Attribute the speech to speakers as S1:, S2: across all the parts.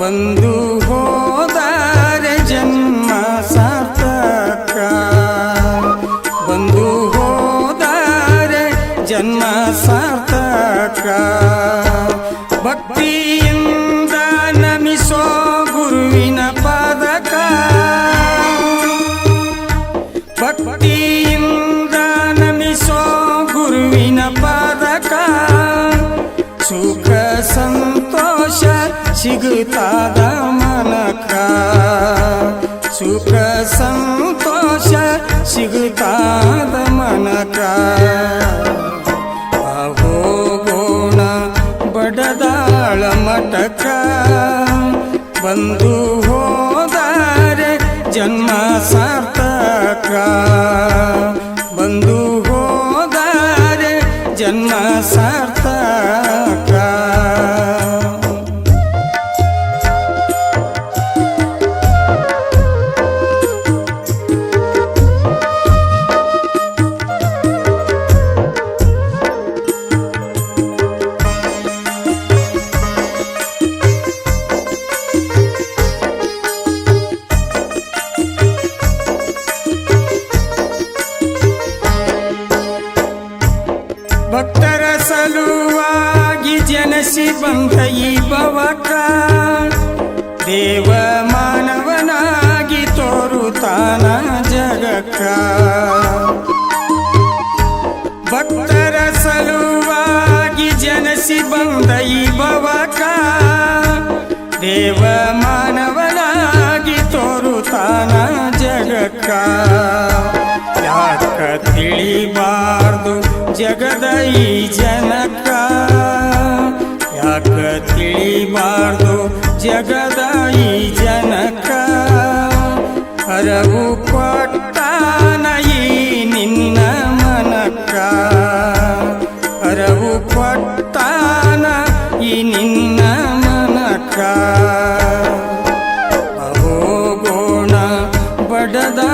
S1: ಬಂದು ಸಿಗುತ್ತಾದ ಮನಕ. ಸುಖ ಸಂತೋಷ ಸಿಗುತ್ತಾದ ಮನಕ ಹೋಗೋಣ ಬಡದಾಳ ಮಟಕ ಬಂದು ಹೋದರೆ ಜನ್ಮ ಸಾರ್ಥಕ. ಈ ಭವಕ ದೇವ ಮಾನವನಾಗಿ ತೋರುತ್ತಾನ ಜಗಕ್ಕ ಭಕ್ತರ ಸಲುವಾಗಿ ಜನಸಿ ಈ ಭವಕ ದೇವ ಮಾನವನಾಗಿ ತೋರುತ್ತಾನ ಜಗಕ್ಕ ಯಾಕ ತಿಳಿಬಾರ್ದು ಜಗದೈ ಜನಕ? ತಿಳಿಬಾರ್ದು ಜಗದ ಈ ಜನಕ. ಹರವು ಕೊಟ್ಟಾನ ಈ ನಿನ್ನ ಮನಕ ಹರವು ಕೊಟ್ಟಾನ ಈ ನಿನ್ನ ಮನಕ ಹೋಗೋಣ ಬಡದಾಳ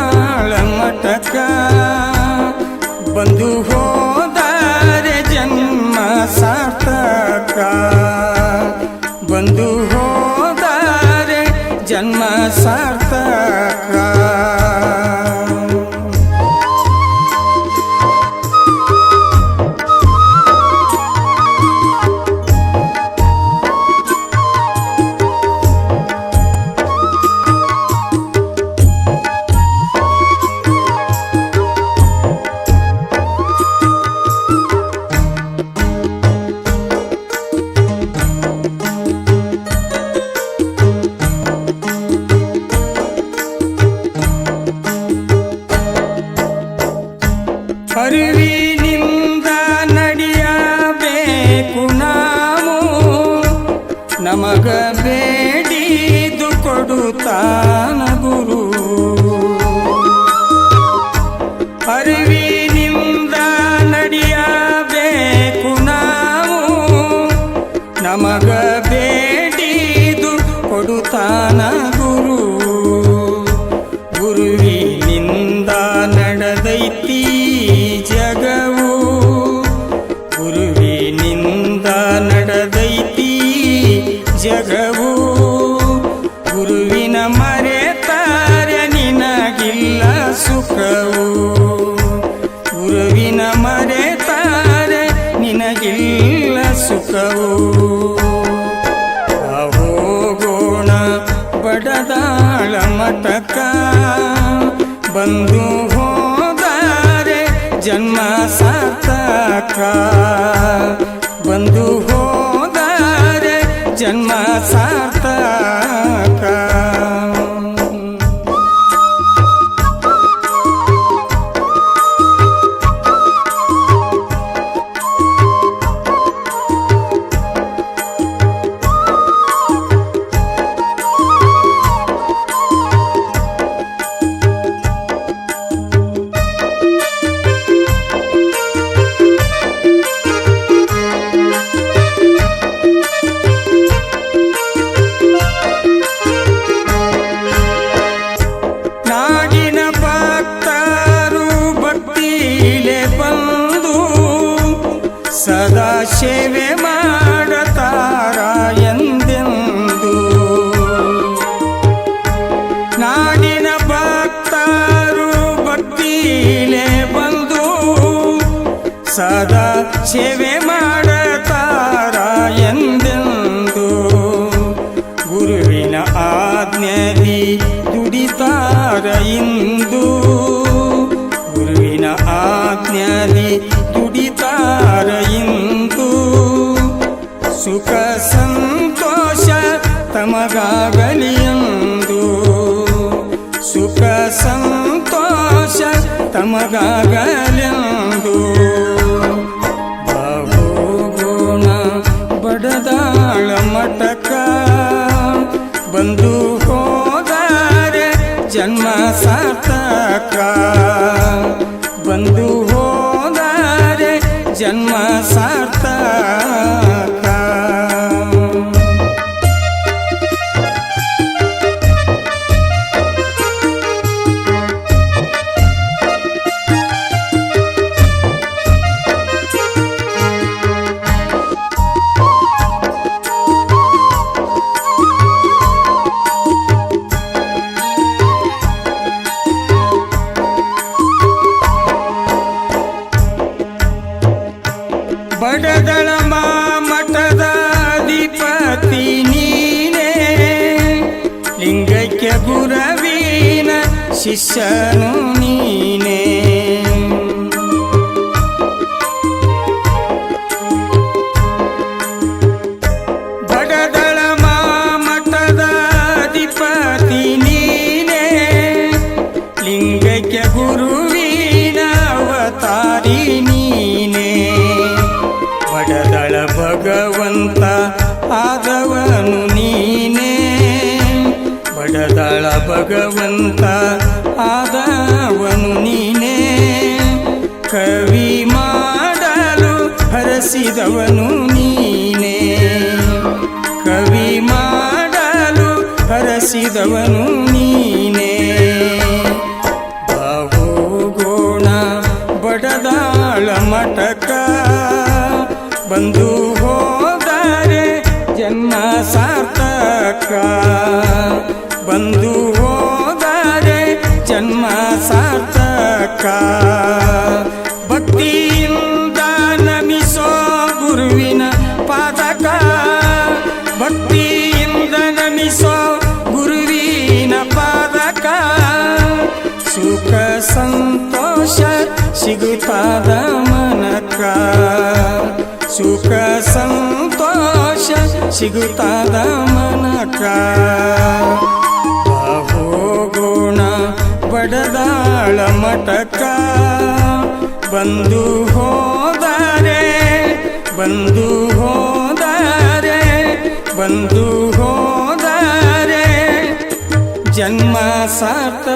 S1: ಕೊಡುತ್ತಾನ ಗುರು. ಅರಿವಿನಿಂದ ನಡೆಯಬೇಕು ನಾವು. ನಮಗ ಬೇಡಿದು ಕೊಡುತ್ತಾನ ಮಠಕ ಬಂದು ಹೋದರೆ ಜನ್ಮ ಸಾರ್ಥಕ. ಬಂದು ಹೋದರೆ ಜನ್ಮ ಸಾರ್ಥಕ. ಸೇವೆ ಮಾಡತಾರ ಎಂದೆಂದು? ನಾಡಿನ ಭಕ್ತರು ಭಕ್ತಿಲೇ ಬಂದು ಸದಾ ಸೇವೆ ತಮಗಾಗಲಿ ಎಂದು ಸುಖ ಸಂತೋಷ ತಮಗಾಗಲೆಂದು ಬಹುಗುಣ ಬಡದಾಳ ಮಟಕ ಬಂದು ಹೋದರೆ ಜನ್ಮ ಸಾರ್ಥಕ. ಶಿಷ್ಯನು ನೀನೇ. ನೀನೇ. ಲಿಂಗಕ್ಕೆ ನೀನೇ. ಭಗವಂತ ಆದವನು ಭಗವಂತ ಆದವನು ನೀನೇ. ಕವಿ ಮಾಡಲು ಹರಸಿದವನು ನೀನೇ. ಕವಿ ಮಾಡಲು ಹರಸಿದವನು ನೀನೇ. ಬಹುಗುಣ ಬಡದಾಳ ಮಟಕ ಬಂದು ಹೋದರೆ ಜನ್ಮ ಸಾರ್ಥಕ. ಸುಖ, ಸಂತೋಷ ಸಿಗುತ್ತಾದ ಮನಕ ಸುಖ, ಸಂತೋಷ ಸಿಗುತ್ತಾದ ಮನಕ ಹೋಗೋಣ ಬಡದಾಳ ಮಟಕ ಬಂದು ಹೋದರೆ ಬಂದು ಹೋದರೆ ಬಂದು ಹೋದರೆ ಜನ್ಮ ಸಾರ್ಥ